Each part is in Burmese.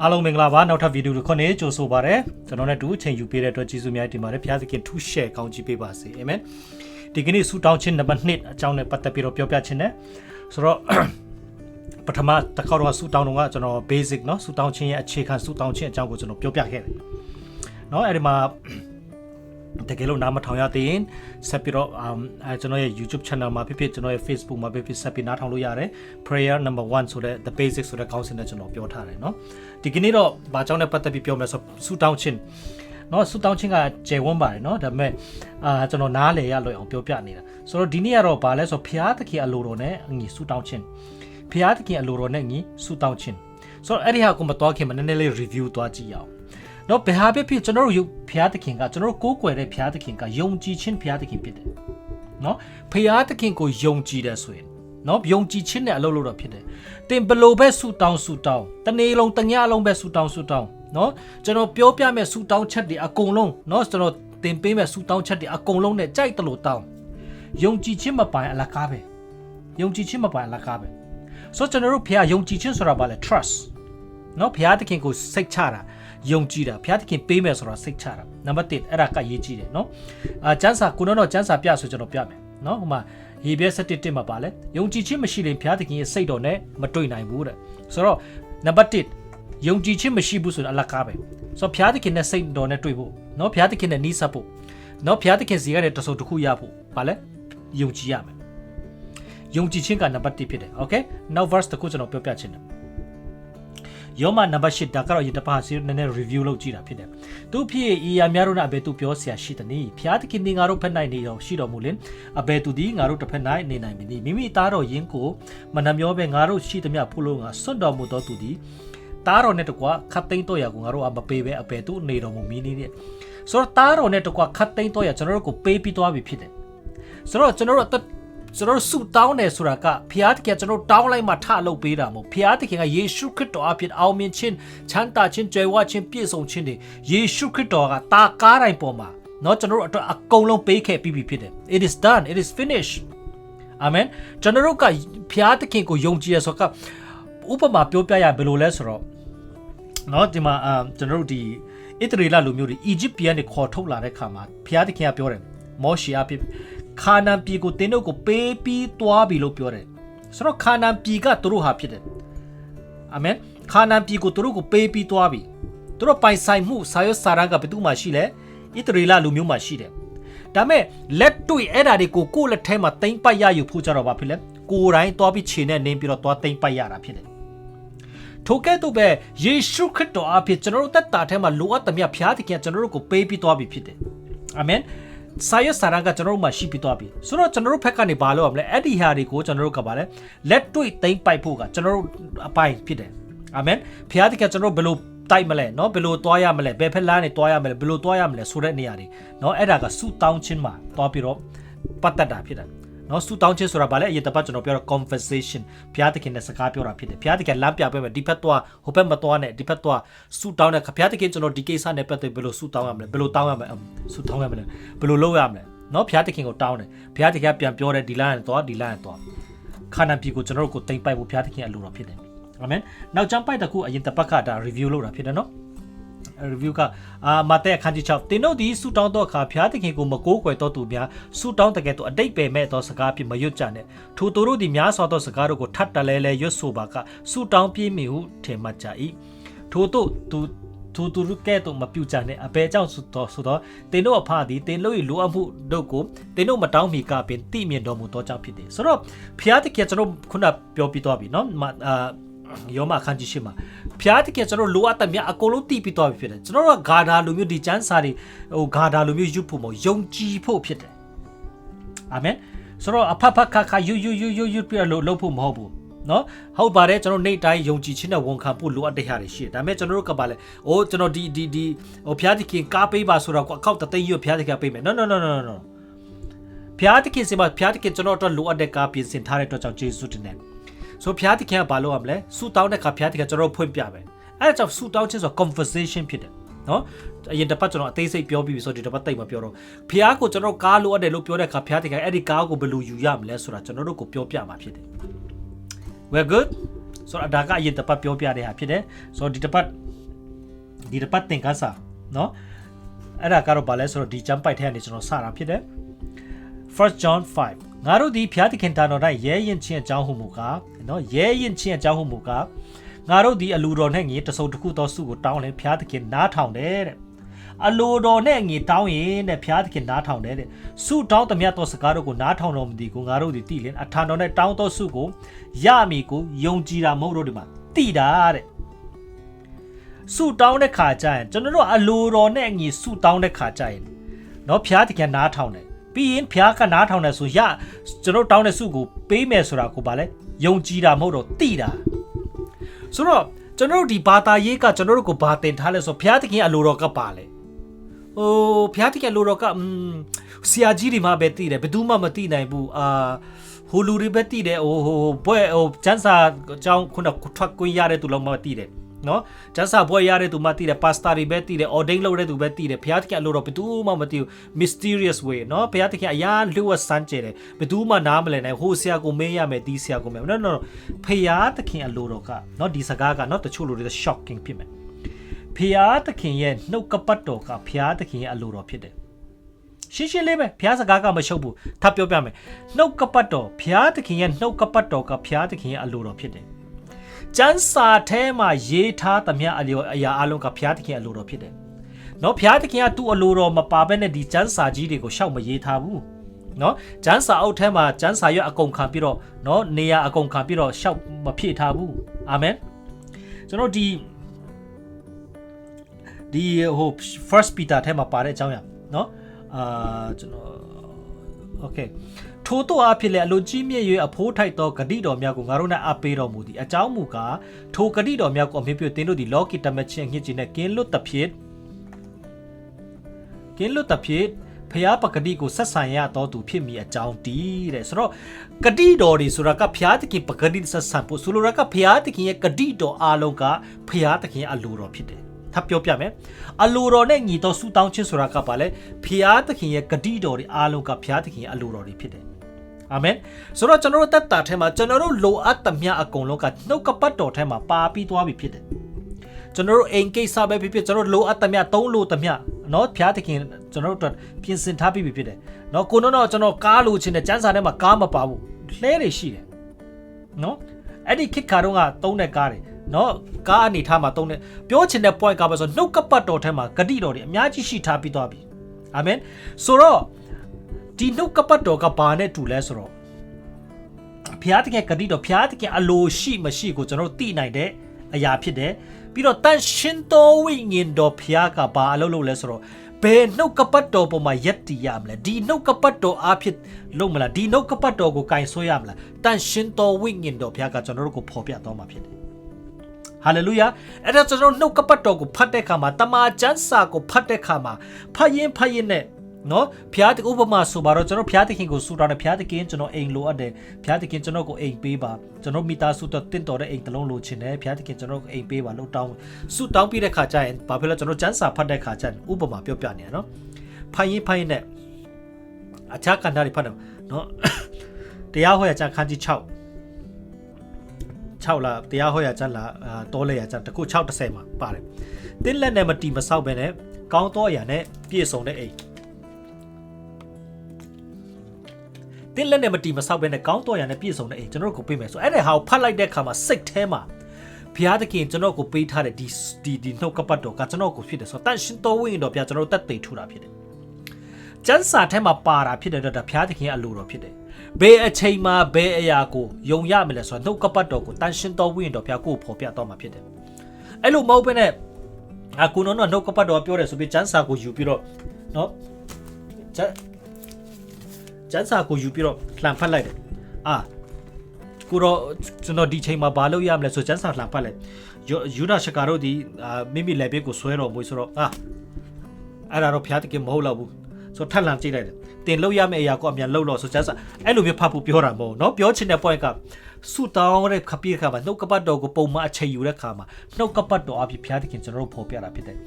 အားလုံးမင်္ဂလာပါနောက်ထပ်ဗီဒီယိုတစ်ခုနဲ့ကြိုဆိုပါရစေကျွန်တော်နဲ့တူချိန်ယူပေးတဲ့အတွက်ကျေးဇူးများတင်ပါတယ်ဘုရားသခင်ထူးရှယ်ကောင်းချီးပေးပါစေအာမင်ဒီကနေ့ဆူတောင်းခြင်းနံပါတ်1အကြောင်းနဲ့ပတ်သက်ပြီးတော့ပြောပြခြင်းနဲ့ဆိုတော့ ပထမတစ်ခေါက်တော့ဆူတောင်းတော့ကကျွန်တော် basic เนาะဆူတောင်းခြင်းရဲ့အခြေခံဆူတောင်းခြင်းအကြောင်းကိုကျွန်တော်ပြောပြခဲ့တယ်เนาะအဲ့ဒီမှာ တကယ်လို့နားမထောင်ရသေးရင်ဆက်ပြီးတော့အဲကျွန်တော်ရဲ့ YouTube channel မှာဖြစ်ဖြစ်ကျွန်တော်ရဲ့ Facebook မှာဖြစ်ဖြစ်ဆက်ပြီးနားထောင်လို့ရတယ် prayer number 1ဆိုတဲ့ the basic ဆိုတဲ့ခေါင်းစဉ်နဲ့ကျွန်တော်ပြောထားတယ်เนาะဒီကနေ့တော့ဘာကြောင့်လဲပတ်သက်ပြီးပြောမယ်ဆိုဆူတောင်းခြင်းเนาะဆူတောင်းခြင်းကကျေဝန်းပါတယ်เนาะဒါပေမဲ့အာကျွန်တော်နားလည်ရလွယ်အောင်ပြောပြနေတာဆိုတော့ဒီနေ့ကတော့ဘာလဲဆိုဖျားသခင်အလိုတော်နဲ့အညီဆူတောင်းခြင်းဖျားသခင်အလိုတော်နဲ့ညီဆူတောင်းခြင်းဆိုတော့အဲ့ဒီဟာကိုမတော်ခင်မနည်းနည်းလေး review သွားကြည့်အောင် နော်ဘယ်ဟာဖြစ်ဖြစ်ကျွန်တော်တို့ဖျားသခင်ကကျွန်တော်တို့ကိုးကွယ်တဲ့ဖျားသခင်ကယုံကြည်ခြင်းဖျားသခင်ဖြစ်တယ်နော်ဖျားသခင်ကိုယုံကြည်တယ်ဆိုရင်နော်ယုံကြည်ခြင်းနဲ့အလုပ်လုပ်တော့ဖြစ်တယ်တင်ဘလို့ပဲဆူတောင်းဆူတောင်းတနေ့လုံးတညလုံးပဲဆူတောင်းဆူတောင်းနော်ကျွန်တော်ပြောပြမဲ့ဆူတောင်းချက်တွေအကုန်လုံးနော်ကျွန်တော်တင်ပေးမဲ့ဆူတောင်းချက်တွေအကုန်လုံးနဲ့ကြိုက်တယ်လို့တောင်းယုံကြည်ခြင်းမပိုင်အလကားပဲယုံကြည်ခြင်းမပိုင်အလကားပဲဆိုတော့ကျွန်တော်တို့ဖျားယုံကြည်ခြင်းဆိုတာဘာလဲ trust နော်ဘုရားသခင်ကိုစိတ်ချတာ ယုံကြည်တာဘုရားသခင်ပေးမယ်ဆိုတာစိတ်ချတာနံပါတ်1အဲ့ဒါကရေးကြည့်တယ်နော်အာကျမ်းစာကိုတော့ကျမ်းစာပြဆိုကျွန်တော်ပြမယ်နော်ဟိုမှာရေပြဲ7တစ်မှာပါလဲယုံကြည်ခြင်းမရှိရင်ဘုရားသခင်ရဲ့စိတ်တော်နဲ့မတွေ့နိုင်ဘူးတဲ့ဆိုတော့နံပါတ်1ယုံကြည်ခြင်းမရှိဘူးဆိုရင်အလကားပဲဆိုတော့ဘုရားသခင်နဲ့စိတ်တော်နဲ့တွေ့ဖို့နော်ဘုရားသခင်နဲ့နီးစပ်ဖို့နော်ဘုရားသခင်စီကနေတဆုံတစ်ခုရဖို့ပါလဲယုံကြည်ရမယ်ယုံကြည်ခြင်းကနံပါတ်1ဖြစ်တယ်โอเคနောက် verse တခုကျွန်တော်ပြောပြချင်တယ် ယောမနံပါတ်8ဒါကတော့ယတပါစီနည်းနည်း review လုပ်ကြည့်တာဖြစ်တယ်။သူဖြစ်ဤအများတို့နဲ့အဘယ်သူပြောဆရာရှိသနည်း။ဖျားသခင်ဒီငါတို့ဖက်နိုင်နေတော့ရှိတော်မူလင်အဘယ်သူဒီငါတို့တစ်ဖက်နိုင်နေနိုင်မည်။မိမိသားတော်ယင်းကိုမနှမျောပဲငါတို့ရှိသမျှဖို့လို့ငါစွန့်တော်မူသောသူဒီသားတော်နဲ့တကွာခတ်သိမ်းတော့ရကိုငါတို့အမပေးပဲအဘယ်သူနေတော်မူမည်နည်းတဲ့။ဆိုတော့သားတော်နဲ့တကွာခတ်သိမ်းတော့ရကျွန်တော်တို့ကိုပေးပြီးသွားပြီဖြစ်တယ်။ဆိုတော့ကျွန်တော်တို့ ကျွန်တော်ဆုတောင်းတယ်ဆိုတာကဖျားတခင်ကျွန်တော်တောင်းလိုက်မှထလုပ်ပေးတာမဟုတ်ဖျားတခင်ကယေရှုခရစ်တော်အဖြစ်အောင်မြင်ခြင်းချမ်းသာခြင်းကြွယ်ဝခြင်းပြည့်စုံခြင်းတွေယေရှုခရစ်တော်ကတာကားတိုင်းပေါ်မှာเนาะကျွန်တော်တို့အတွက်အကုန်လုံးပေးခဲ့ပြီးပြီဖြစ်တယ် it is done it is finished amen ကျွန်တော်တို့ကဖျားတခင်ကိုယုံကြည်ရဆိုကဥပမာပြောပြရဘယ်လိုလဲဆိုတော့เนาะဒီမှာအာကျွန်တော်တို့ဒီဣသရေလလူမျိုးတွေအီဂျစ်ပြည်ကနေခေါ်ထုတ်လာတဲ့ခါမှာဖျားတခင်ကပြောတယ်မောရှေအဖြစ် ခါနန်ပြည်ကိုတင်းတို့ကိုပေးပြီးသွားပြီလို့ပြောတယ်ဆိုတော့ခါနန်ပြည်ကသူတို့ဟာဖြစ်တယ်အာမင်ခါနန်ပြည်ကိုသူတို့ကိုပေးပြီးသွားပြီသူတို့ပိုင်ဆိုင်မှုစာရွက်စာတမ်းကဘယ်သူမှရှိလဲဣသရေလလူမျိုးမှရှိတယ်ဒါမဲ့လက်တွေ့အဲ့ဓာတွေကိုကိုယ့်လက်ထဲမှာတင်ပိုက်ရယူဖို့ကြတော့ဘာဖြစ်လဲကိုယ်တိုင်းသွားပြီးခြေနဲ့နင်းပြီးတော့သွားတင်ပိုက်ရတာဖြစ်တယ်ထိုကဲ့သို့ပဲယေရှုခရစ်တော်အဖြစ်ကျွန်တော်တို့သက်တာထဲမှာလိုအပ်သမျှဘုရားသခင်ကျွန်တော်တို့ကိုပေးပြီးသွားပြီဖြစ်တယ်အာမင် စာရွက်စာတမ်းကကျွန်တော်တို့မှာရှိပြီးသွားပြီဆိုတော့ကျွန်တော်တို့ဘက်ကနေဘာလုပ်ရမလဲအဲ့ဒီဟာတွေကိုကျွန်တော်တို့ကပါလဲလက်တွေ့သိမ့်ပိုက်ဖို့ကကျွန်တော်တို့အပိုင်းဖြစ်တယ်အာမင်ဖခင်တကယ်ကျွန်တော်တို့ဘယ်လိုတိုက်မလဲเนาะဘယ်လိုသွားရမလဲဘယ်ဖက်လားနေသွားရမလဲဘယ်လိုသွားရမလဲဆိုတဲ့နေရာတွေเนาะအဲ့ဒါကစုတောင်းခြင်းမှာသွားပြီးတော့ပတ်သက်တာဖြစ်တယ် နော်ဆူတောင်းခြင်းဆိုတာဗာလဲအရင်တစ်ပတ်ကျွန်တော်ပြောတော့ conversation ဘုရားသခင်နဲ့စကားပြောတာဖြစ်တယ်ဘုရားသခင်လမ်းပြပေးမယ်ဒီဘက်သွားဟိုဘက်မသွားနဲ့ဒီဘက်သွားဆူတောင်းတဲ့ဘုရားသခင်ကျွန်တော်ဒီကိစ္စနဲ့ပတ်သက်ဘယ်လိုဆူတောင်းရမလဲဘယ်လိုတောင်းရမလဲဆူတောင်းရမလဲဘယ်လိုလုပ်ရမလဲနော်ဘုရားသခင်ကိုတောင်းတယ်ဘုရားသခင်ကပြန်ပြောတယ်ဒီလမ်းနဲ့သွားဒီလမ်းနဲ့သွားခါနန်ပြည်ကိုကျွန်တော်တို့ကိုတိမ်ပိုက်ဖို့ဘုရားသခင်အလိုတော်ဖြစ်တယ်အာမင်နောက်ကျမ်းပိုက်တစ်ခုအရင်တစ်ပတ်ကဒါ review လုပ်တာဖြစ်တယ်နော် review ကအာမတဲ့အခန်းကြီး6တင်တို့သည်ဆူတောင်းသောအခါဘုရားသခင်ကိုမကိုးကွယ်သောသူများဆူတောင်းတဲ့ကဲ့သို့အတိတ်ပယ်မဲ့သောစကားဖြင့်မရွတ်ကြနဲ့ထိုသူတို့သည်များစွာသောစကားတို့ကိုထပ်တလဲလဲရွတ်ဆိုပါကဆူတောင်းပြည့်မီဟုထင်မှတ်ကြ၏ထိုတို့သူသူသူကဲ့သို့မပြုကြနဲ့အဘဲကြောင့်ဆိုတော့ဆိုတော့တင်တို့အဖသည်တင်တို့၏လိုအပ်မှုတို့ကိုတင်တို့မတောင်းမီကပင်တိမြင်တော်မူသောကြောင့်ဖြစ်တယ်ဆိုတော့ဘုရားသခင်ကျွန်တော်ခုနပြောပြသွားပြီเนาะအာ ယောမခန်းကြီးရှိမှာဖျားတကယ်ကျွန်တော်လိုအပ်တဲ့မြအကုန်လုံးတည်ပြီးသွားပြီဖြစ်တယ်ကျွန်တော်တို့ကဂါဒါလိုမျိုးဒီကျမ်းစာတွေဟိုဂါဒါလိုမျိုးယူဖို့မဟုတ်ယုံကြည်ဖို့ဖြစ်တယ်အာမင်ဆိုတော့အဖဖခါခါယူယူယူယူယူပြလို့လုပ်ဖို့မဟုတ်ဘူးနော်ဟုတ်ပါတယ်ကျွန်တော်နေ့တိုင်းယုံကြည်ခြင်းနဲ့ဝန်ခံဖို့လိုအပ်တဲ့ဟာတွေရှိတယ်ဒါပေမဲ့ကျွန်တော်တို့ကပါလဲအိုးကျွန်တော်ဒီဒီဒီဟိုဖျားတခင်ကားပေးပါဆိုတော့အကောက်တသိန်းရွဖျားတခင်ပေးမယ် no no no no no ဖျားတခင်စီမှာဖျားတခင်ကျွန်တော်တို့လိုအပ်တဲ့ကားပြင်ဆင်ထားတဲ့အတွက်ကြောင့်ယေရှုတင်တယ် ဆိုဖျားသခင်ကဘာလုပ်ရမလဲဆူတောင်းတဲ့ခါဖျားသခင်ကျွန်တော်ဖွင့်ပြမယ်အဲ့ဒါကြောင့်ဆူတောင်းခြင်းဆိုတာ conversation ဖြစ်တယ်နော်အရင်တစ်ပတ်ကျွန်တော်အသေးစိတ်ပြောပြီးပြီဆိုတော့ဒီတစ်ပတ်တိတ်မပြောတော့ဖះကိုကျွန်တော်ကားလိုအပ်တယ်လို့ပြောတဲ့အခါဖះတကယ်အဲ့ဒီကားကိုဘယ်လိုယူရမလဲဆိုတာကျွန်တော်တို့ကိုပြောပြမှာဖြစ်တယ် we're good ဆိုတော့ဒါကအရင်တစ်ပတ်ပြောပြတဲ့ဟာဖြစ်တယ်ဆိုတော့ဒီတစ်ပတ်ဒီတစ်ပတ်သင်ခန်းစာနော်အဲ့ဒါကတော့ဗာလဲဆိုတော့ဒီ jump byte ထဲကနေကျွန်တော်စတာဖြစ်တယ် first john 5 ငါတို့ဒီဖျားသခင်တာတော်၌ရဲရင်ချင်းအကြောင်းဟုမူကားနော်ရဲရင်ချင်းအကြောင်းဟုမူကားငါတို့ဒီအလိုတော်နဲ့ငေတစုံတစ်ခုသောစုကိုတောင်းလဲဖျားသခင်နားထောင်တယ်တဲ့အလိုတော်နဲ့ငေတောင်းရင်တဲ့ဖျားသခင်နားထောင်တယ်တဲ့စုတောင်းသမျှသောစကားတို့ကိုနားထောင်တော်မူသည်ကိုငါတို့ဒီသိလင်အထာတော်နဲ့တောင်းသောစုကိုရမည်ကိုယုံကြည်တာမဟုတ်တော့ဒီမှာသိတာတဲ့စုတောင်းတဲ့ခါကျရင်ကျွန်တော်တို့အလိုတော်နဲ့ငေစုတောင်းတဲ့ခါကျရင်နော်ဖျားသခင်နားထောင်တယ် ပြီးရင်ဖျားကနားထောင်တယ်ဆိုရကျွန်တော်တောင်းတဲ့စုကိုပေးမယ်ဆိုတာကိုဗာလဲယုံကြည်တာမဟုတ်တော့သိတာဆိုတော့ကျွန်တော်တို့ဒီဘာသာရေးကကျွန်တော်တို့ကိုဘာတင်ထားလဲဆိုဖျားသခင်အလိုတော်ကပါလေဟိုဖျားသခင်အလိုတော်ကအမ်ဆရာကြီးတွေမှပဲသိတယ်ဘယ်သူမှမသိနိုင်ဘူးအာဟိုလူတွေပဲသိတယ်ဟိုဟိုဘွဲဟိုကျန်းစာအကြောင်းခုနထွက်ကွင်းရတဲ့သူလုံးမှသိတယ် နော်ကျန်းစာဘွဲရတဲ့သူမှသိတယ်ပါစတာတွေပဲသိတယ် ordain လုပ်တဲ့သူပဲသိတယ်ဘုရားသခင်အလိုတော်ဘယ်သူမှမသိဘူး mysterious way နော်ဘုရားသခင်အရာလျှို့ဝှက်စမ်းကြယ်တယ်ဘယ်သူမှနားမလည်နိုင်ဟိုဆရာကိုမေးရမယ်ဒီဆရာကိုမေးနော်နော်ဘုရားသခင်အလိုတော်ကနော်ဒီစကားကနော်တချို့လူတွေ shocking ဖြစ်မယ်ဘုရားသခင်ရဲ့နှုတ်ကပတ်တော်ကဘုရားသခင်ရဲ့အလိုတော်ဖြစ်တယ်ရှင်းရှင်းလေးပဲဘုရားစကားကမရှုပ်ဘူးထပ်ပြောပြမယ်နှုတ်ကပတ်တော်ဘုရားသခင်ရဲ့နှုတ်ကပတ်တော်ကဘုရားသခင်ရဲ့အလိုတော်ဖြစ်တယ် ကျမ်းစာထဲမှာရေးထားသမျှအလျော်အရာအလုံးကဘုရားသခင်အလိုတော်ဖြစ်တယ်။နော်ဘုရားသခင်ကသူ့အလိုတော်မပါဘဲနဲ့ဒီကျမ်းစာကြီးတွေကိုရှောက်မရေးထားဘူး။နော်ကျမ်းစာအုပ်ထဲမှာကျမ်းစာရွက်အကုန်ခံပြီးတော့နော်နေရာအကုန်ခံပြီးတော့ရှောက်မဖြည့်ထားဘူး။အာမင်။ကျွန်တော်ဒီဒီဟို first peter ထဲမှာပါတဲ့အကြောင်းအရာနော်အာကျွန်တော် okay ထို့သောအဖြစ်လေအလိုကြီးမြင့်၍အဖိုးထိုက်သောဂတိတော်များကိုငါတို့၌အပေးတော်မူသည်အကြောင်းမူကားထိုဂတိတော်များကိုအမြင့်ပြုသင်တို့သည်လောကီတမချင်းညှစ်ခြင်းနဲ့ကင်းလွတ်သဖြင့်ကင်းလွတ်သဖြင့်ဖျားပဂတိကိုဆက်ဆံရတော်သူဖြစ်မိအကြောင်းတည်တဲ့ဆိုတော့ဂတိတော်တွေဆိုတာကဖျားသခင်ပဂတိဆက်ဆံဖို့ဆိုလိုတာကဖျားသခင်ရဲ့ဂတိတော်အားလုံးကဖျားသခင်အလိုတော်ဖြစ်တယ်ထပ်ပြောပြမယ်အလိုတော်နဲ့ညီတော်ဆူတောင်းခြင်းဆိုတာကပါလေဖျားသခင်ရဲ့ဂတိတော်တွေအားလုံးကဖျားသခင်ရဲ့အလိုတော်တွေဖြစ်တယ် အာမင်ဆိုတော့ကျွန်တော်တို့တက်တာထဲမှာကျွန်တော်တို့လိုအပ်သမျှအကုန်လုံးကနှုတ်ကပတ်တော်ထဲမှာပါပြီးသွားပြီဖြစ်တယ်ကျွန်တော်တို့အိမ်ကိစ္စပဲဖြစ်ဖြစ်ကျွန်တော်တို့လိုအပ်သမျှသုံးလိုသမျှเนาะဖျားသခင်ကျွန်တော်တို့အတွက်ပြင်ဆင်ထားပြီးပြီဖြစ်တယ်เนาะကိုနော်တော့ကျွန်တော်ကားလိုချင်တဲ့စန်းစာထဲမှာကားမပါဘူးလှဲတွေရှိတယ်เนาะအဲ့ဒီခစ်ခါတော့ကသုံးတဲ့ကားတွေเนาะကားအနေထားမှာသုံးတဲ့ပြောချင်တဲ့ point ကပါဆိုနှုတ်ကပတ်တော်ထဲမှာဂတိတော်တွေအများကြီးရှိထားပြီးသွားပြီအာမင်ဆိုတော့ ဒီနှုတ်ကပတ်တော်ကဘာနဲ့တူလဲဆိုတော့ဘုရားသခင်ဂတိတော်ဘုရားသခင်အလိုရှိမရှိကိုကျွန်တော်တို့သိနိုင်တဲ့အရာဖြစ်တယ်ပြီးတော့တန်ရှင်တော်ဝိညာဉ်တော်ဘုရားကဘာအလုပ်လုပ်လဲဆိုတော့ဘယ်နှုတ်ကပတ်တော်ပေါ်မှာယက်တည်ရမလဲဒီနှုတ်ကပတ်တော်အားဖြင့်လုပ်မလားဒီနှုတ်ကပတ်တော်ကိုကင်ဆွဲရမလားတန်ရှင်တော်ဝိညာဉ်တော်ဘုရားကကျွန်တော်တို့ကိုဖော်ပြတော်မှာဖြစ်တယ်ဟာလေလုယာအဲ့ဒါကျွန်တော်နှုတ်ကပတ်တော်ကိုဖတ်တဲ့အခါမှာတမန်ကျမ်းစာကိုဖတ်တဲ့အခါမှာဖတ်ရင်ဖတ်ရင်နဲ့ နော်ဖျားတဥပမာဆိုပါတော့ကျွန်တော်ဖျားတခင်ကိုဆူတောင်းတယ်ဖျားတခင်ကျွန်တော်အိမ်လိုအပ်တယ်ဖျားတခင်ကျွန်တော်ကိုအိမ်ပေးပါကျွန်တော်မိသားစုတော့တင့်တော်တဲ့အိမ်တစ်လုံးလိုချင်တယ်ဖျားတခင်ကျွန်တော်ကိုအိမ်ပေးပါလို့တောင်းဆူတောင်းပြီးတဲ့ခါကျရင်ဘာဖြစ်လဲကျွန်တော်ကျန်းစာဖတ်တဲ့ခါကျရင်ဥပမာပြောပြနေရနော်ဖိုင်ရင်ဖိုင်နဲ့အခြားကဏ္ဍတွေဖတ်တယ်နော်တရားဟောရကျမ်းခန်းကြီး6 6လားတရားဟောရကျမ်းလားအာတောလဲရကျမ်းတခု630မှာပါတယ်တင်းလက်နဲ့မတီမဆောက်ပဲနဲ့ကောင်းသောအရာနဲ့ပြည့်စုံတဲ့အိမ် တင်းလက်နဲ့မတီမဆောက်ပဲနဲ့ကောင်းတော်ရံနဲ့ပြည့်စုံတဲ့အိမ်ကျွန်တော်တို့ကိုပေးမယ်ဆိုအဲ့ဒါဟာကိုဖတ်လိုက်တဲ့အခါမှာစိတ်ထဲမှာဘုရားသခင်ကျွန်တော်ကိုပေးထားတဲ့ဒီဒီဒီနှုတ်ကပတ်တော်ကကျွန်တော်ကိုဖြစ်တယ်ဆိုတော့တန်ရှင်တော်ဝိညာဉ်တော်ဘုရားကျွန်တော်တို့တက်သိထူတာဖြစ်တယ်ကျမ်းစာထဲမှာပါတာဖြစ်တဲ့တော့ဒါဘုရားသခင်အလိုတော်ဖြစ်တယ်ဘယ်အချိန်မှာဘယ်အရာကိုယုံရမလဲဆိုတော့နှုတ်ကပတ်တော်ကိုတန်ရှင်တော်ဝိညာဉ်တော်ဘုရားကိုဖော်ပြတော့မှာဖြစ်တယ်အဲ့လိုမဟုတ်ဘဲနဲ့အခုနော်နှုတ်ကပတ်တော်ပြောတယ်ဆိုပြီးကျမ်းစာကိုယူပြီးတော့နော်ကျမ်း ကျန်းစာကိုယူပြီးတော့လှန်ဖတ်လိုက်တယ်အာကိုတော့ကျွန်တော်ဒီချိန်မှာဘာလုပ်ရမလဲဆိုကျန်းစာလှန်ဖတ်လိုက်ယူဒရှကာတို့ဒီမိမိလက်ဘေးကိုဆွဲတော်မူဆိုတော့အာအဲ့ဒါတော့ဖျားတကင်မဟုတ်တော့ဘူးဆိုထက်လှန်ကြည့်လိုက်တယ်တင်လောက်ရမယ့်အရာကိုအမြန်လောက်တော့ဆိုကျန်းစာအဲ့လိုမျိုးဖတ်ဖို့ပြောတာမဟုတ်နော်ပြောချင်တဲ့ point ကဆူတောင်းတဲ့ခပိခါမှာနှုတ်ကပတ်တော်ကိုပုံမှန်အချိန်ယူတဲ့ခါမှာနှုတ်ကပတ်တော်အဖြစ်ဖျားတခင်ကျွန်တော်တို့ဖော်ပြတာဖြစ်တယ်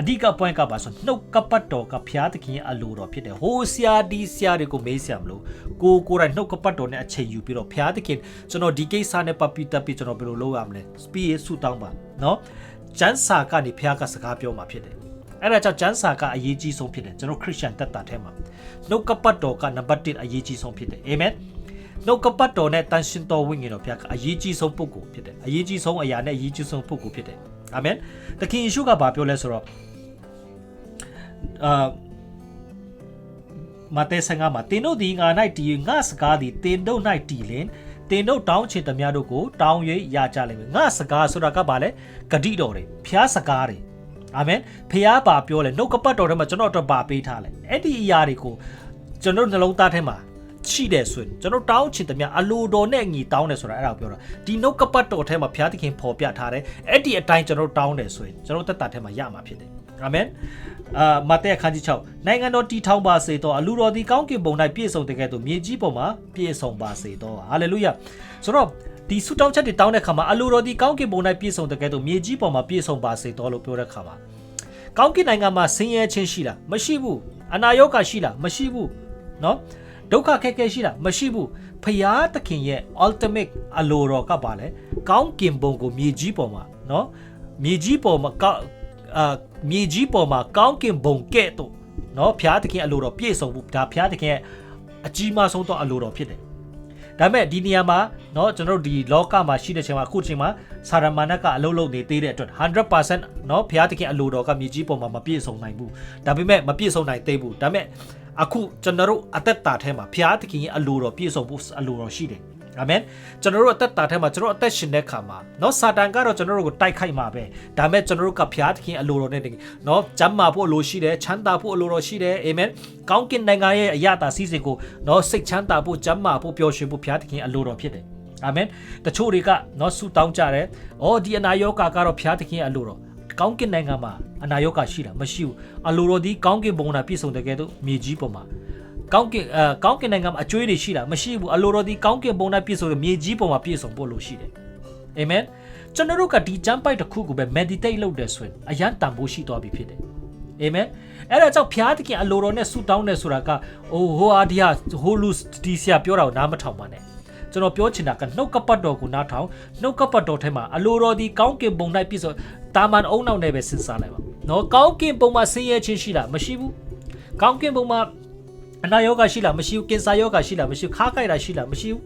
အဓိက point ကပါဆိုနှုတ်ကပတ်တော်ကဘုရားသခင်ရဲ့အလိုတော်ဖြစ်တယ်ဟိုဆရာဒီဆရာတွေကိုမေးဆရာမလို့ကိုကိုယ်တိုင်နှုတ်ကပတ်တော်နဲ့အချိန်ယူပြီးတော့ဘုရားသခင်ကျွန်တော်ဒီကိစ္စနဲ့ပတ်ပြီးတက်ပြီးကျွန်တော်ဘယ်လိုလုပ်ရမလဲစပီးဆူတောင်းပါနော်ကျမ်းစာကနေဘုရားကစကားပြောမှာဖြစ်တယ်အဲ့ဒါကြောင့်ကျမ်းစာကအရေးကြီးဆုံးဖြစ်တယ်ကျွန်တော်ခရစ်ယာန်တက်တာထဲမှာနှုတ်ကပတ်တော်ကနံပါတ်1အရေးကြီးဆုံးဖြစ်တယ်အာမင်နှုတ်ကပတ်တော်နဲ့တန်ရှင်တော်ဝိညာဉ်တော်ဘုရားကအရေးကြီးဆုံးပုဂ္ဂိုလ်ဖြစ်တယ်အရေးကြီးဆုံးအရာနဲ့အရေးကြီးဆုံးပုဂ္ဂိုလ်ဖြစ်တယ်အာမင်သခင်ယေရှုကဘာပြောလဲဆိုတော့ အာမဿဲ15မှာတင်တို့သည်ငါ၌တည်ငါစကားသည်တင်တို့၌တည်လင်တင်တို့တောင်းချင်သမျှတို့ကိုတောင်း၍ရကြလိမ့်မယ်ငါစကားဆိုတာကဘာလဲဂတိတော်တွေဖျားစကားတွေအာမင်ဖျားပါပြောလဲနှုတ်ကပတ်တော်ထဲမှာကျွန်တော်တို့ပါပေးထားလဲအဲ့ဒီအရာတွေကိုကျွန်တော်နှလုံးသားထဲမှာ ရှိတယ်ဆိုရင်ကျွန်တော်တောင်းချင်သမျှအလိုတော်နဲ့အညီတောင်းတယ်ဆိုတာအဲ့ဒါကိုပြောတာဒီနှုတ်ကပတ်တော်ထဲမှာဘုရားသခင်ပေါ်ပြထားတယ်အဲ့ဒီအတိုင်းကျွန်တော်တောင်းတယ်ဆိုရင်ကျွန်တော်သက်တာထဲမှာရမှာဖြစ်တယ်အာမင်အာမဿဲအခန်းကြီး6နိုင်ငံတော်တည်ထောင်ပါစေသောအလူတော်သည်ကောင်းကင်ဘုံ၌ပြည့်စုံတဲ့ကဲ့သို့မြေကြီးပေါ်မှာပြည့်စုံပါစေသောဟာလေလုယဆိုတော့ဒီဆုတောင်းချက်တွေတောင်းတဲ့ခါမှာအလူတော်သည်ကောင်းကင်ဘုံ၌ပြည့်စုံတဲ့ကဲ့သို့မြေကြီးပေါ်မှာပြည့်စုံပါစေသောလို့ပြောတဲ့ခါမှာကောင်းကင်နိုင်ငံမှာဆင်းရဲခြင်းရှိလားမရှိဘူးအနာရောဂါရှိလားမရှိဘူးเนาะ ဒုက္ခခက်ခဲရှိလားမရှိဘူးဖရာသခင်ရဲ့ ultimate အလိုတော်ကပါလဲကောင်းကင်ဘုံကိုမြေကြီးပေါ်မှာเนาะမြေကြီးပေါ်မှာကောင်းအာမြေကြီးပေါ်မှာကောင်းကင်ဘုံကဲ့သို့เนาะဖရာသခင်အလိုတော်ပြည့်စုံဖို့ဒါဖရာသခင်ရဲ့အကြီးမားဆုံးသောအလိုတော်ဖြစ်တယ်ဒါပေမဲ့ဒီနေရာမှာเนาะကျွန်တော်တို့ဒီလောကမှာရှိတဲ့ချိန်မှာအခုချိန်မှာစာရမဏတ်ကအလုံးလုံးနေသေးတဲ့အတွက်100%เนาะဘုရားသခင်အလိုတော်ကမြေကြီးပေါ်မှာမပြည့်စုံနိုင်ဘူးဒါပေမဲ့မပြည့်စုံနိုင်သေးဘူးဒါပေမဲ့ အခုကျွန်တော်တို့အသက်တာထဲမှာဘုရားသခင်ရဲ့အလိုတော်ပြည့်စုံဖို့အလိုတော်ရှိတယ်အာမင်ကျွန်တော်တို့အသက်တာထဲမှာကျွန်တော်အသက်ရှင်တဲ့ခါမှာเนาะစာတန်ကတော့ကျွန်တော်တို့ကိုတိုက်ခိုက်မှာပဲဒါပေမဲ့ကျွန်တော်တို့ကဘုရားသခင်အလိုတော်နဲ့เนาะကျမ်းမာဖို့အလိုရှိတယ်ချမ်းသာဖို့အလိုတော်ရှိတယ်အာမင်ကောင်းကင်နိုင်ငံရဲ့အရာတာစီစဉ်ကိုเนาะစိတ်ချမ်းသာဖို့ကျမ်းမာဖို့ပျော်ရွှင်ဖို့ဘုရားသခင်အလိုတော်ဖြစ်တယ်အာမင်တချို့တွေကเนาะဆူတောင်းကြတယ်။အော်ဒီအနာယောဂါကတော့ဘုရားသခင်ရဲ့အလိုတော် ကောင်းကင်နိုင်ငံမှာအနာယောဂါရှိတာမရှိဘူး။အလိုတော်ဒီကောင်းကင်ဘုံနာပြည့်စုံတဲ့ကဲ့သို့မြေကြီးပေါ်မှာကောင်းကင်အဲကောင်းကင်နိုင်ငံမှာအကျွေးတွေရှိတာမရှိဘူးအလိုတော်ဒီကောင်းကင်ဘုံနာပြည့်စုံတဲ့မြေကြီးပေါ်မှာပြည့်စုံဖို့လို့ရှိတယ်။အာမင်ကျွန်တော်တို့ကဒီကျမ်းပိုက်တစ်ခုကိုပဲ meditate လုပ်တယ်ဆိုရင်အရန်တန်ဖိုးရှိသွားပြီဖြစ်တယ်။အာမင်အဲ့ဒါကြောင့်ဘုရားသခင်အလိုတော်နဲ့ဆုတောင်းတယ်ဆိုတာကအိုးဟိုအားဒီဟာဟိုလူဒီဆရာပြောတာကိုနားမထောင်ပါနဲ့။ကျွန်တော်ပြောချင်တာကနှုတ်ကပတ်တော်ကိုနားထောင်နှုတ်ကပတ်တော်ထဲမှာအလိုတော်ဒီကောင်းကင်ဘုံ၌ပြည့်စုံ တာမန်အုံနောက်နဲ့ပဲစဉ်းစားလိုက်ပါနော်ကောင်းကင်ဘုံမှာဆင်းရဲခြင်းရှိလားမရှိဘူးကောင်းကင်ဘုံမှာအနာယောဂရှိလားမရှိဘူးကင်ဆာယောဂရှိလားမရှိဘူးခါးကိုက်တာရှိလားမရှိဘူး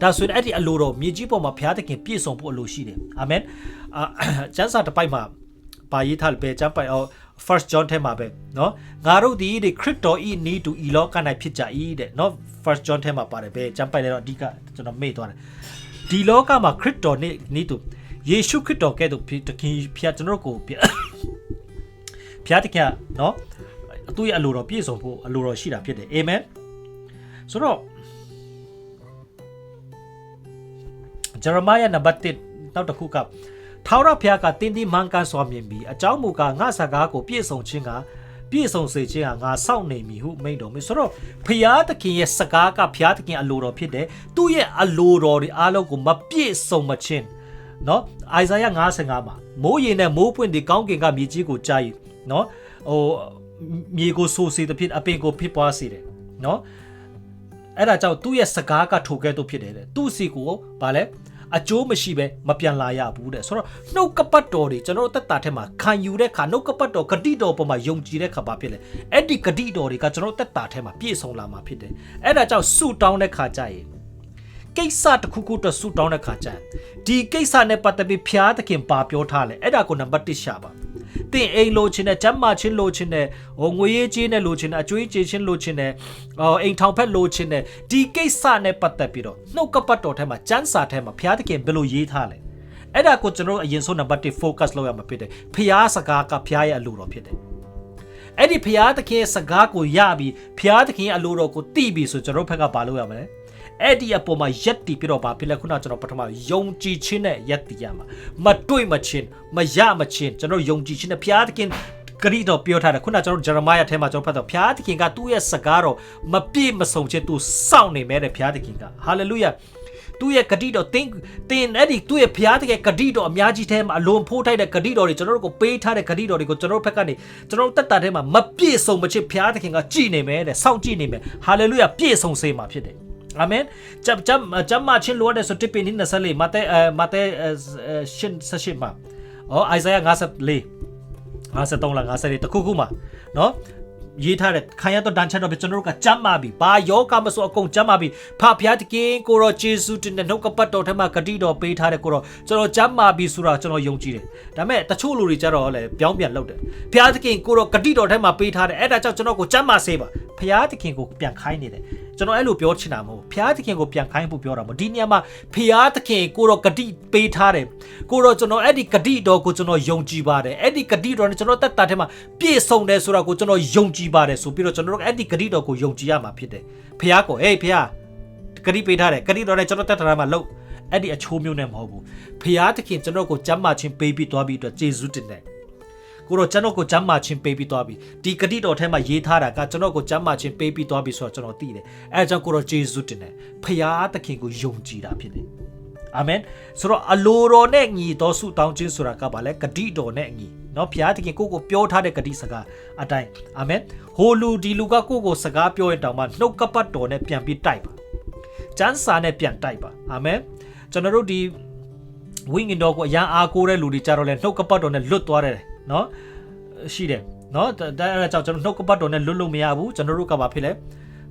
ဒါဆိုရင်အဲ့ဒီအလိုတော်မြေကြီးပေါ်မှာဘုရားသခင်ပြည့်စုံဖို့အလိုရှိတယ်အာမင်အာကျမ်းစာတစ်ပိုက်မှာပါရေးထားပဲကျမ်းပိုက်အော် first john ထဲမှာပဲเนาะငါတို့ဒီဒီခရစ်တော်ဤနီးတူဤလောက၌ဖြစ်ကြ၏တဲ့เนาะ first john ထဲမှာပါတယ်ပဲကျမ်းပိုက်လည်းတော့အဓိကကျွန်တော်မေ့သွားတယ်ဒီလောကမှာခရစ်တော်နဲ့နီးတူ ယေရှုခရစ်တော်ကဲ့သို့တခင်ဖျားကျွန်တော်ကိုဖျားတခင်နော်သူ့ရဲ့အလိုတော်ပြည့်စုံဖို့အလိုတော်ရှိတာဖြစ်တယ်အာမင်ဆိုတော့ဂျေရမိုင်းနံပါတ်1နောက်တစ်ခုကထာဝရဘုရားကတင်းတင်းမှန်ကန်စွာမြင်ပြီးအကြောင်းမူကားငါစကားကိုပြည့်စုံခြင်းကပြည့်စုံစေခြင်းဟာငါစောင့်နေမည်ဟုမိန့်တော်မူဆိုတော့ဘုရားသခင်ရဲ့စကားကဘုရားသခင်အလိုတော်ဖြစ်တယ်သူ့ရဲ့အလိုတော်တွေအားလုံးကိုမပြည့်စုံမခြင်း နော်အိုင်ဇာယ55မှာမိုးရေနဲ့မိုးပွင့်ဒီကောင်းကင်ကမြေကြီးကိုကြားယူနော်ဟိုမြေကိုဆိုးစေတဲ့ဖြစ်အပင်ကိုဖြစ်ပွားစေတယ်နော်အဲ့ဒါကြောင့်သူ့ရဲ့စကားကထိုကဲ့သို့ဖြစ်တယ်တဲ့သူ့စီကိုဗာလဲအကျိုးမရှိပဲမပြန်လာရဘူးတဲ့ဆိုတော့နှုတ်ကပတ်တော်တွေကျွန်တော်တို့တက်တာထဲမှာခံယူတဲ့ခါနှုတ်ကပတ်တော်ဂတိတော်ပေါ်မှာယုံကြည်တဲ့ခါပါဖြစ်လေအဲ့ဒီဂတိတော်တွေကကျွန်တော်တို့တက်တာထဲမှာပြည့်စုံလာမှာဖြစ်တယ်အဲ့ဒါကြောင့်ဆုတောင်းတဲ့ခါကြရင် ကိစ္စတစ်ခုခုတော့ဆုတောင်းတဲ့ခါကျရင်ဒီကိစ္စနဲ့ပတ်သက်ပြီးဖျားသခင်ပါပြောထားလဲအဲ့ဒါကိုနံပါတ်1ရှာပါတင်အိမ်လိုချင်တဲ့ကျမ်းမာချင်းလိုချင်တဲ့ဟိုငွေရေးကြေးနဲ့လိုချင်တဲ့အကျွေးကြေးချင်းလိုချင်တဲ့ဟိုအိမ်ထောင်ဖက်လိုချင်တဲ့ဒီကိစ္စနဲ့ပတ်သက်ပြီးတော့နှုတ်ကပတ်တော်ထဲမှာကျမ်းစာထဲမှာဘုရားသခင်ဘယ်လိုရေးထားလဲအဲ့ဒါကိုကျွန်တော်အရင်ဆုံးနံပါတ်1 focus လုပ်ရမှာဖြစ်တယ်ဘုရားစကားကဘုရားရဲ့အလိုတော်ဖြစ်တယ်အဲ့ဒီဘုရားသခင်ရဲ့စကားကိုရပြီးဘုရားသခင်ရဲ့အလိုတော်ကိုသိပြီဆိုကျွန်တော်ဘက်ကဘာလုပ်ရမလဲ အဲ့ဒီအပေါ်မှာယက်တီပြီးတော့ဗာဖြစ်လဲခုနကျွန်တော်ပထမယုံကြည်ခြင်းနဲ့ယက်တီရမှာမတွေ့မချင်းမရမချင်းကျွန်တော်ယုံကြည်ခြင်းနဲ့ဘုရားသခင်ဂရိတော်ပြောထားတယ်ခုနကျွန်တော်ဂျေရမိုင်ယာထဲမှာကျွန်တော်ဖတ်တော့ဘုရားသခင်ကသူ့ရဲ့စကားတော်မပြည့်မစုံခြင်းသူစောင့်နေမဲ့တဲ့ဘုရားသခင်ကဟာလေလုယာသူ့ရဲ့ဂတိတော်တင်းတင်းအဲ့ဒီသူ့ရဲ့ဘုရားသခင်ဂတိတော်အများကြီးထဲမှာအလွန်ဖိုးထိုက်တဲ့ဂတိတော်တွေကျွန်တော်တို့ကိုပေးထားတဲ့ဂတိတော်တွေကိုကျွန်တော်တို့ဘက်ကနေကျွန်တော်တို့တက်တာထဲမှာမပြည့်စုံမချစ်ဘုရားသခင်ကကြည်နေမယ်တဲ့စောင့်ကြည့်နေမယ်ဟာလေလုယာပြည့်စုံစေမှာဖြစ်တယ် အာမင်ဂျမ်ဂျမ်ဂျမ်မာချင်းလိုရတဲ့ဆိုတစ်ပင်း24မတ်သဲမတ်သဲရှင်ဆရှင်မှာအော်အိုင်ဇာယ54 53လား54တခုခုမှာနော်ရေးထားတဲ့ခံရတော့တန်ချက်တော့ကျွန်တော်တို့ကကြမ်းပါပြီ။ဘာယောကမဆိုအကုန်ကြမ်းပါပြီ။ဖဖျားတကင်းကိုတော့ဂျေစုတင်တဲ့နှုတ်ကပတ်တော်ထဲမှာဂတိတော်ပေးထားတဲ့ကိုတော့ကျွန်တော်ကြမ်းပါပြီဆိုတာကျွန်တော်ယုံကြည်တယ်။ဒါပေမဲ့တချို့လူတွေကြတော့လည်းပြောင်းပြန်လုပ်တယ်။ဖျားတကင်းကိုတော့ဂတိတော်ထဲမှာပေးထားတယ်။အဲ့ဒါကြောင့်ကျွန်တော်ကိုကြမ်းပါစေပါ။ဖျားတကင်းကိုပြန်ခိုင်းနေတယ်။ကျွန်တော်အဲ့လိုပြောချင်တာမဟုတ်ဖျားတခင်ကိုပြန်ခိုင်းဖို့ပြောတာမဟုတ်ဒီနေရာမှာဖျားတခင်ကိုတော့ဂတိပေးထားတယ်ကိုတော့ကျွန်တော်အဲ့ဒီဂတိတော်ကိုကျွန်တော်ယုံကြည်ပါတယ်အဲ့ဒီဂတိတော်နဲ့ကျွန်တော်တက်တာထဲမှာပြည့်စုံတယ်ဆိုတာကိုကျွန်တော်ယုံကြည်ပါတယ်ဆိုပြီးတော့ကျွန်တော်တို့အဲ့ဒီဂတိတော်ကိုယုံကြည်ရမှာဖြစ်တယ်ဖျားကိုဟေးဖျားဂတိပေးထားတယ်ဂတိတော်နဲ့ကျွန်တော်တက်တာထဲမှာလို့အဲ့ဒီအချိုးမျိုးနဲ့မဟုတ်ဘူးဖျားတခင်ကျွန်တော်ကိုကြမ်းမာခြင်းပေးပြီးသွားပြီးတော့ကျေးဇူးတင်တယ် ကိုတော့ကျွန်တော်ကိုကျမ်းမာခြင်းပေးပြီးသွားပြီဒီဂတိတော်ထဲမှာရေးထားတာကကျွန်တော်ကိုကျမ်းမာခြင်းပေးပြီးသွားပြီဆိုတော့ကျွန်တော်သိတယ်အဲဒါကြောင့်ကိုတော့ဂျေဇုတင်တယ်ဖရာသခင်ကိုယုံကြည်တာဖြစ်တယ်အာမင်ဆိုတော့အလိုတော်နဲ့ညီတော်ဆုတောင်းခြင်းဆိုတာကဘာလဲဂတိတော်နဲ့ညီเนาะဖရာသခင်ကိုကိုပြောထားတဲ့ဂတိစကားအတိုင်းအာမင်ဟိုလူဒီလူကကိုကိုစကားပြောရင်တောင်မှနှုတ်ကပတ်တော်နဲ့ပြန်ပြီးတိုက်ပါကျမ်းစာနဲ့ပြန်တိုက်ပါအာမင်ကျွန်တော်တို့ဒီ ဝိညာဉ်တော်ကိုအရန်အားကိုးတဲ့လူတွေကြတော့လဲနှုတ်ကပတ်တော်နဲ့လွတ်သွားတယ် နော်ရှိတယ်နော်ဒါအဲ့ဒါကြောင့်ကျွန်တော်နှုတ်ကပတ်တော်နဲ့လွတ်လို့မရဘူးကျွန်တော်တို့ကဘာဖြစ်လဲ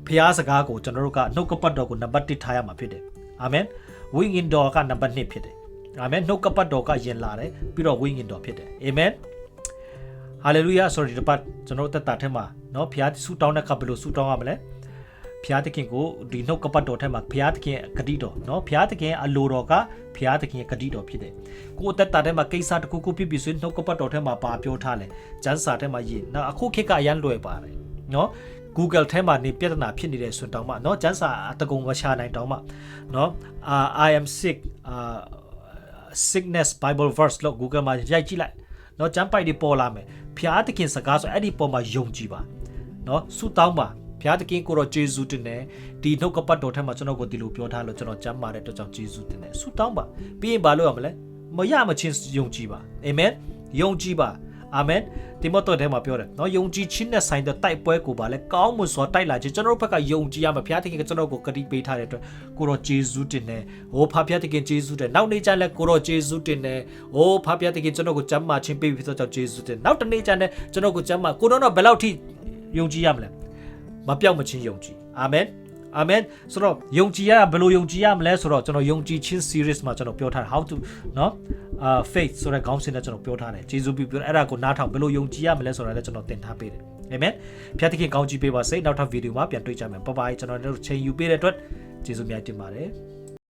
ဖျားစကားကိုကျွန်တော်တို့ကနှုတ်ကပတ်တော်ကိုနံပါတ်1ထားရမှာဖြစ်တယ်အာမင်ဝိညာဉ်တော်ကနံပါတ်2ဖြစ်တယ်အာမင်နှုတ်ကပတ်တော်ကယင်လာတယ်ပြီးတော့ဝိညာဉ်တော်ဖြစ်တယ်အာမင်ဟာလေလုယာဆိုဒီတပတ်ကျွန်တော်တို့တက်တာထဲမှာနော်ဖျားဆူတောင်းတဲ့အခါဘယ်လိုဆူတောင်းရမလဲ ဖျားသခင်ကိုဒီနှုတ်ကပတ်တော်ထဲမှာဖျားသခင်ဂတိတော်နော်ဖျားသခင်အလိုတော်ကဖျားသခင်ဂတိတော်ဖြစ်တယ်ကိုယ်တက်တာထဲမှာကိစ္စတစ်ခုခုဖြစ်ပြီးဆိုရင်နှုတ်ကပတ်တော်ထဲမှာပါပြောထားလဲကျမ်းစာထဲမှာရေးနော်အခုခေတ်ကအရန်လွယ်ပါတယ်နော် Google ထဲမှာနေပြဿနာဖြစ်နေတဲ့ဆိုတောင်မှเนาะကျန်းစာအတကုံမရှာနိုင်တောင်မှเนาะ uh, I am sick uh, sickness bible verse လို့ Google မှာရိုက်ကြည့်လိုက်เนาะကျမ်းပိုက်တွေပေါ်လာမယ်ဖျားသခင်စကားဆိုအဲ့ဒီပေါ်မှာယုံကြည်ပါเนาะဆုတောင်းပါ ဘုရားသခင်ကိုတော့ကျေးဇူးတင်တယ်ဒီနှုတ်ကပတ်တော်ထက်မှာကျွန်တော်ကိုဒီလိုပြောထားလို့ကျွန်တော်ကြမ်းမာတဲ့အတွက်ကြောင့်ကျေးဇူးတင်တယ်ဆုတောင်းပါပြီးရင်ဘာလုပ်ရမလဲမရမချင်းယုံကြည်ပါအာမင်ယုံကြည်ပါအာမင်တိမောသေထဲမှာပြောတယ်နော်ယုံကြည်ခြင်းနဲ့ဆိုင်တဲ့တိုက်ပွဲကိုပါလဲကောင်းမွန်စွာတိုက်လာခြင်းကျွန်တော်တို့ဘက်ကယုံကြည်ရမှာဘုရားသခင်ကကျွန်တော်ကိုကတိပေးထားတဲ့အတွက်ကိုတော်ဂျေဇုတင်တယ်။အိုးဖာဘုရားသခင်ဂျေဇုတင်နောက်နေ့ကျလဲကိုတော်ဂျေဇုတင်တယ်။အိုးဖာဘုရားသခင်ကျွန်တော်ကိုကြမ်းမာခြင်းပေးပြီးဆိုတော့ဂျေဇုတင်နောက်တစ်နေ့ကျလဲကျွန်တော်ကိုကြမ်းမာကိုတော်တော့ဘယ်လောက်ထိယုံကြည်ရမလဲ မပြောက်မချင်းယုံကြည်အာမင်အာမင်ဆိုတော့ယုံကြည်ရတာဘယ်လိုယုံကြည်ရမလဲဆိုတော့ကျွန်တော်ယုံကြည်ခြင်း series မှာကျွန်တော်ပြောထားတယ် how to เนาะအာ faith ဆိုတဲ့ခေါင်းစဉ်နဲ့ကျွန်တော်ပြောထားတယ်ဂျေဇုပြုပြောအဲ့ဒါကိုနားထောင်ဘယ်လိုယုံကြည်ရမလဲဆိုတာလည်းကျွန်တော်သင်ထားပေးတယ်အာမင်ဖျက်သခင်ကောင်းချီးပေးပါစေနောက်ထပ်ဗီဒီယိုမှာပြန်တွေ့ကြမယ်ဘိုင်ဘိုင်ကျွန်တော်တို့ချိန်ယူပေးတဲ့အတွက်ကျေးဇူးများတင်ပါတယ်